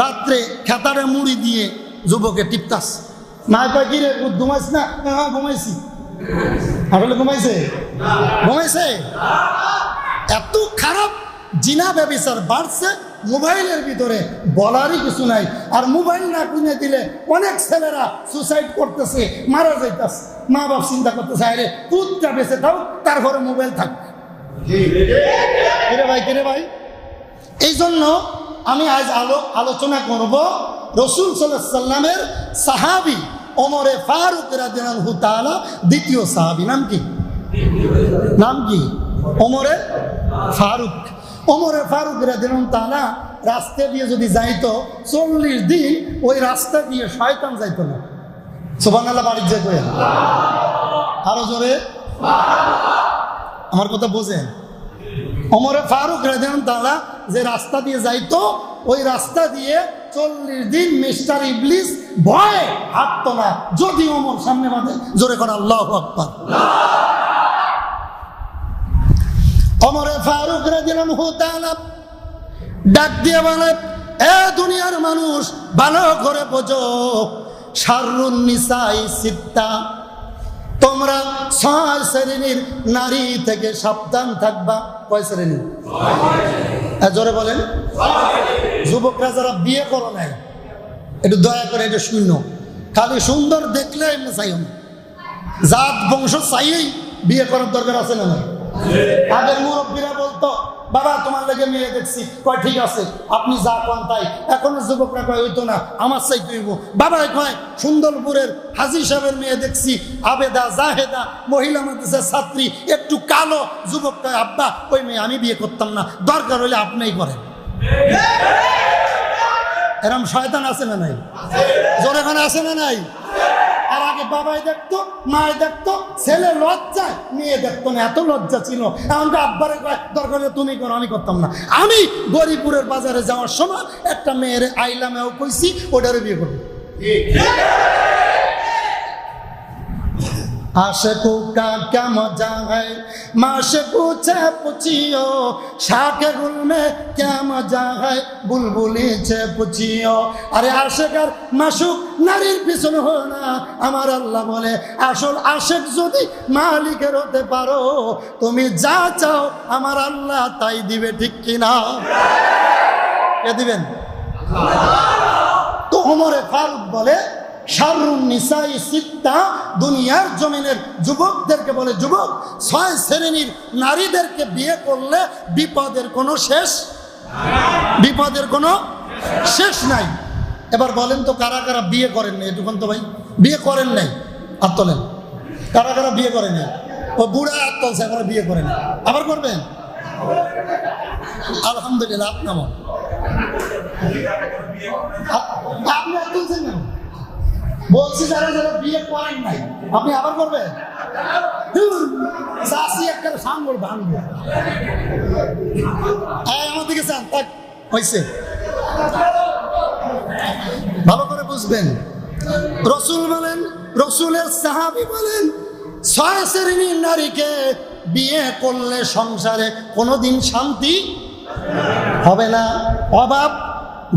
রাত্রে খেতারে মুড়ি দিয়ে যুবকে টিপতাস। মা কয় কি রে ঘুমাইস না? হ্যাঁ ঘুমাইছি। আসলে ঘুমাইছে? ঘুমাইছে? এত খারাপ জিনা ব্যবচার বাড়ছে মোবাইলের ভিতরে বলারই কিছু নাই। আর মোবাইল না কিনে দিলে অনেক ছেলেরা সুসাইড করতেছে মারা যাইতেছে। মা বাপ চিন্তা করতেছে আরে পুতটা বেঁচে থাক তার ঘরে মোবাইল থাক। কিরে ভাই কিরে ভাই? এই জন্য আমি আজ আলো, আলোচনা করব রসুল সাল্লাহ সাল্লামের সাহাবি ওমরে ফারুক রাদিয়াল্লাহু তাআলা, দ্বিতীয় সাহাবি। নাম কি? নাম কি? ওমরে ফারুক। ওমরে ফারুক রাদিয়াল্লাহু তাআলা রাস্তা দিয়ে যদি যাইতো, চল্লিশ দিন ওই রাস্তা দিয়ে শয়তান যাইতো না। সুবহানাল্লাহ বাড়ির যে আরও জোরে। আমার কথা বোঝেন? অমরে ফারুক রেজান তালা যে রাস্তা দিয়ে যাইতো, ওই রাস্তা দিয়ে চল্লিশ দিন মিস্টার ইবলিস ভয়ে হাঁটতো না। যদি অমর সামনে বাঁধে, জোরে করা আল্লাহ আকবর। অমরে ফারুক রেজান তালা ডাক দিয়ে বলে, এ দুনিয়ার মানুষ, ভালো করে বোঝো। শারুন নিসাই সিত্তা। তোমরা ছয় শ্রেণির নারী থেকে সাবধান থাকবা। কয় শ্রেণি জোরে বলেন। যুবকরা যারা বিয়ে করো নাই, একটু দয়া করে এটা শূন্য খালি সুন্দর দেখলে এমনি চাই জাত বংশ চাইয়েই বিয়ে করার দরকার আছে না আগের মুরব্বীরা বলতো, বাবা, তোমার লেগে মেয়ে দেখছি। কয়, ঠিক আছে, আপনি যা কন তাই। এখন যুবকরা কয় হইতো না, আমার চাই তুইব বাবা কয়, সুন্দরপুরের হাজি সাহেবের মেয়ে দেখছি, আবেদা, জাহেদা, মহিলা মাদ্রাসার ছাত্রী, একটু কালো। যুবক কয়, আব্বা, ওই মেয়ে, আমি বিয়ে করতাম না, দরকার হলে আপনিই করেন। এরম শয়তান আছে না নাই? জোরে আছে না নাই? বাবাই দেখতো মায় দেখতো, ছেলে লজ্জায় মেয়ে দেখতো না, এত লজ্জা ছিল। এমনকি আব্বারে দরকার তুমি করো, আমি করতাম না। আমি গরিপুরের বাজারে যাওয়ার সময় একটা মেয়ের আইলামেও কইছি ওটারও বিয়ে করব। आशिकों का क्या मजा है माशिकों से पूछियो शाके गुल में क्या मजा है बुलबुली से पूछियो আরে আশেকার মাসুক নারীর পিছনে হো না আমার আল্লাহ বলে আসল আশেক যদি মালিকের হতে পারো তুমি যা চাও আমার আল্লাহ তাই দিবে ঠিক কিনা কে দিবেন তো ওমরে ফারুক বলে শারুন নিসাই সিত্তা, দুনিয়ার জমিনের যুবকদেরকে বলে, যুবক, ছয় শ্রেণির নারীদেরকে বিয়ে করলে বিপদের কোনো শেষ বিপদের কোনো শেষ নাই। এবার বলেন তো, কারা কারা বিয়ে করেন নাই? এটুকুন তো ভাই, বিয়ে করেন নাই? আর তোলেন। কারা কারা বিয়ে করেন নাই? ও বুড়া আর তলছে এবার বিয়ে করেন আবার করবেন? আলহামদুলিল্লাহ, আপনার আপনি আর তুলছেন না বলছি যারা যারা বিয়ে করেন নাই, আপনি আবার করবেন? চাষি একটা সাঙ্গল ভাঙবো। আমার দিকে চান তাক হয়েছে ভালো করে বুঝবেন। রসুল বলেন, রসুলের সাহাবি বলেন, ছয় শ্রেণির নারীকে বিয়ে করলে সংসারে কোনোদিন শান্তি হবে না, অভাব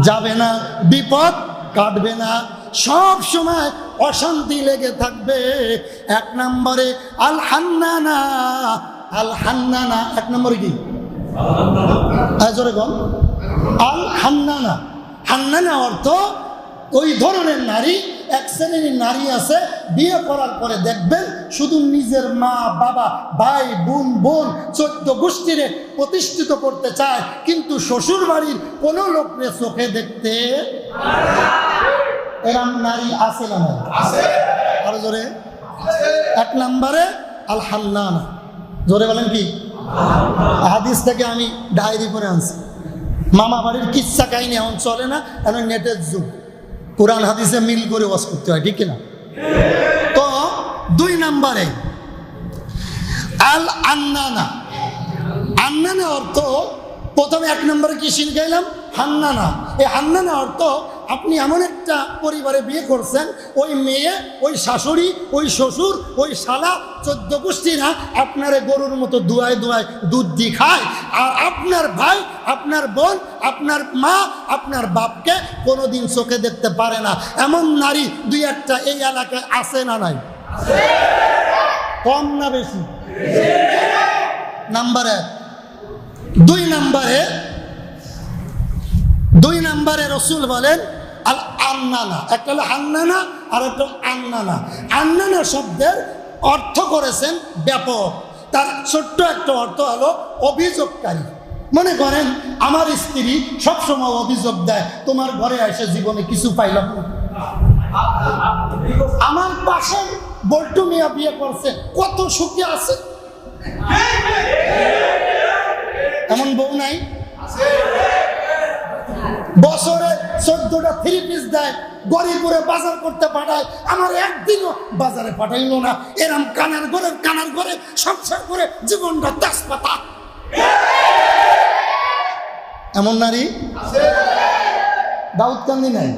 যাবে না, বিপদ কাটবে না। সব সময় অশান্তি লেগে থাকবে। এক নম্বরে আল হান্নানা আল হান্নানা এক নম্বরে কি? আল হান্নানা হান্নানা অর্থ ওই ধরনের নারী, এক শ্রেণির নারী আছে, বিয়ে করার পরে দেখবেন শুধু নিজের মা, বাবা, ভাই, বোন বোন চোদ্দ গোষ্ঠীরে প্রতিষ্ঠিত করতে চায়, কিন্তু শ্বশুর বাড়ির কোনো লোককে চোখে দেখতে এরম নারী আছে না আরও জোরে। এক নম্বরে আল হান্নানা জোরে বলেন কি? হাদিস থেকে আমি ডায়েরি করে আনছি। মামা বাড়ির কিচ্ছা কাহিনী এখন চলে না এখন নেটের যুগ। কোরআন হাদিসে মিল করে ওয়াজ করতে হয় ঠিক কিনা? তো দুই নম্বরে আল আন্নানা আন্নানা অর্থ প্রথমে এক নম্বরে কি শিল গাইলাম হান্নানা। এই হান্নানা অর্থ আপনি এমন একটা পরিবারে বিয়ে করছেন, ওই মেয়ে, ওই শাশুড়ি, ওই শ্বশুর, ওই শালা, চোদ্দ গোষ্ঠীরা আপনার গরুর মতো দুয়ায় দুয়ায় দুধ দি খায়। আর আপনার ভাই, আপনার বোন, আপনার মা, আপনার বাপকে কোনোদিন চোখে দেখতে পারে না। এমন নারী দুই একটা এই এলাকায় আছে না নাই? কম না বেশি? নাম্বার? এক দুই নাম্বারে দুই নাম্বারে রসুল বলেন, আল আন্নানা। একটা হলো হান্নানা আর একটা আন্নানা। আন্নানা শব্দের অর্থ করেছেন ব্যাপক। তার ছোট্ট একটা অর্থ হলো অভিযোগকারী। মনে করেন, আমার স্ত্রী সবসময় অভিযোগ দেয়, তোমার ঘরে এসে জীবনে কিছু পাইলাম আমার পাশে বল্টু মিয়া বিয়ে করছে, কত সুখে আছে এমন বউ নাই বছরে চোদ্দটা থ্রি পিস দেয় গরিবপুরে বাজার করতে পাঠায়, আমার একদিনও বাজারে পাঠাইলো না। এরম কানার ঘরে কানার ঘরে, সংসার করে জীবনটা তেজপাতা। এমন নারী? দাউদ কান্দি নাই?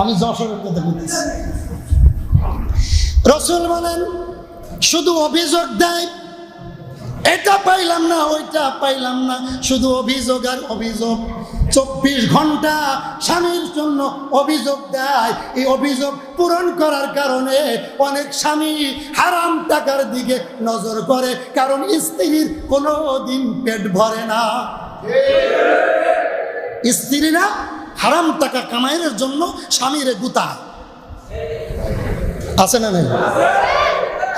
আমি যশোরের কথা বলতেছি। রসুল বলেন, শুধু অভিযোগ দেয়, এটা পাইলাম না, ওইটা পাইলাম না, শুধু অভিযোগ আর অভিযোগ। চব্বিশ ঘণ্টা স্বামীর জন্য অভিযোগ দেয়। এই অভিযোগ পূরণ করার কারণে অনেক স্বামী হারাম টাকার দিকে নজর করে, কারণ স্ত্রীর কোনো দিন পেট ভরে না। স্ত্রীরা হারাম টাকা কামাইয়ের জন্য স্বামীরে গুতায়। আছে না নাই?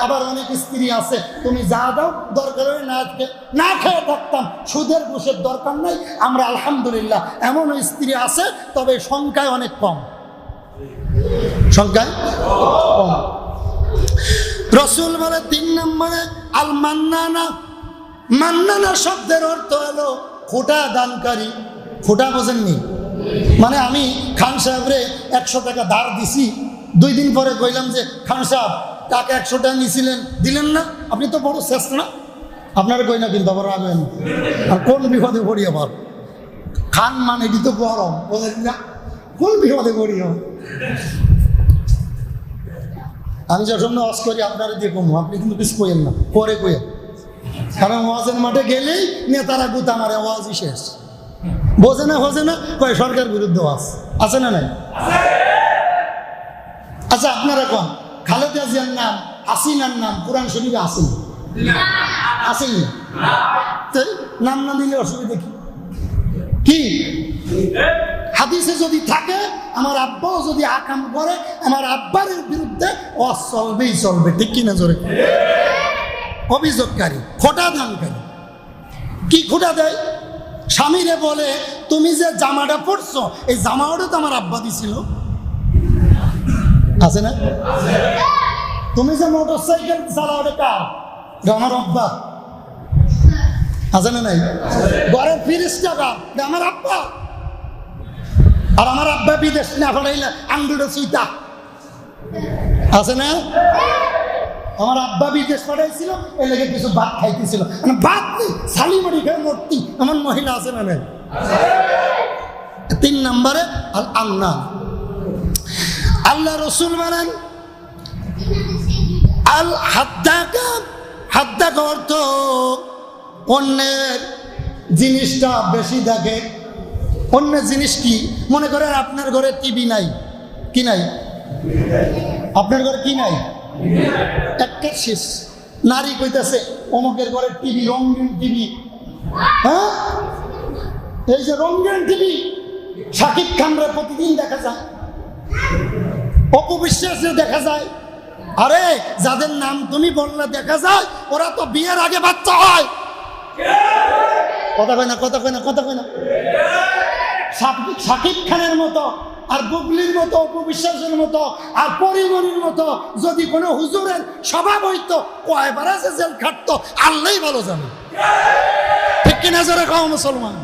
আবার অনেক স্ত্রী আছে, তুমি যা দাও, দরকার হয় না না খেয়ে থাকতাম। সুদের ঘুষের দরকার নাই, আমরা আলহামদুলিল্লাহ। এমন স্ত্রী আছে, তবে সংখ্যায় অনেক কম। সংখ্যায় কম। রসুল বলে, তিন নম্বরে আল মান্নানা মান্নানা শব্দের অর্থ হলো খোটা দানকারী। খোটা বোঝেননি? মানে আমি খান সাহেবরে একশো টাকা ধার দিছি, দুই দিন পরে কইলাম যে, খান সাহেব টাকা একশো টাকা নিছিলেন? দিলেন না? আপনি তো বড় শেষ না? আপনার কই না কিন্তু আবার আবেন আর কোন বিপদে পড়ি আবার? খান মানে এটি তো গরম না? কোন বিপদে পড়ি আমি যখন অস করি, আপনারা কমু। আপনি কিন্তু কিছু কইেন না। পরে কইেন কারণ ওয়াজের মাঠে গেলেই নেতারা গুতা মারে, ওয়াজই শেষ। বোঝে না বোঝে না? কয়, সরকার বিরুদ্ধে ওয়াজ। আছে না নাই? আচ্ছা আপনারা কোন। খালেদা জিয়ার নাম আসিনার নাম কোরআন শরীফে আসেন আসেনি নাম না দিলে অসুবিধা কি? কি? হাদিসে যদি থাকে আমার আব্বাও যদি আকাম করে আমার আব্বার বিরুদ্ধে ও চলবেই চলবে। ঠিক কিনা জোরে? অভিযোগকারী খোটা দানকারী। কি খোটা দেয়? স্বামীরে বলে তুমি যে জামাটা পরছো এই জামাটা তো আমার আব্বা দিছিল। আছে না? তুমি যে মোটর সাইকেল চালাও ওটা কার? এটা আমার আব্বা। আছে না নাই? ঘরের ফিরিসটা কার? এটা আমার আব্বা। আর আমার আব্বা বিদেশ না পাঠাইলে আঙ্গুলে সুইতা আছে না? আমার আব্বা বিদেশ পাঠাইছিল, এর লেগে কিছু ভাত খাইতেছিল। মানে ভাত নেই শালিমারি খেয়ে মূর্তি। আমার মহিলা আছে না নাই? তিন নম্বরে আল আন্না আল্লাহ রসুল বলেন আল হাদ্দাকা হাদ্দাকা অর্থ অন্যের জিনিসটা বেশি দেখে। অন্যের জিনিস কি? মনে করেন আপনার ঘরে টিভি নাই, কি নাই? আপনার ঘরে কি নাই? একটা শেষ। নারী কইতাছে, অমুকের ঘরে টিভি, রঙিন টিভি। হ্যাঁ? এই যে রঙিন টিভি, শাকিব খানরা প্রতিদিন দেখা যায়। অপবিশ্বাসে দেখা যায়। আরে, যাদের নাম তুমি বললে দেখা যায়, ওরা তো বিয়ের আগে বাচ্চা হয়। কথা কয় না, কথা কয় না, কথা কয় না। সাকিব খানের মতো, আর গুগলির মতো, অপবিশ্বাসের মতো, আর পরিমণির মতো, যদি কোনো হুজুরের সভা হইতো, কয়বার আছে জেল খাটতো আল্লাহ ভালো জানে। ঠিক কিনা যারা খাও মুসলমান?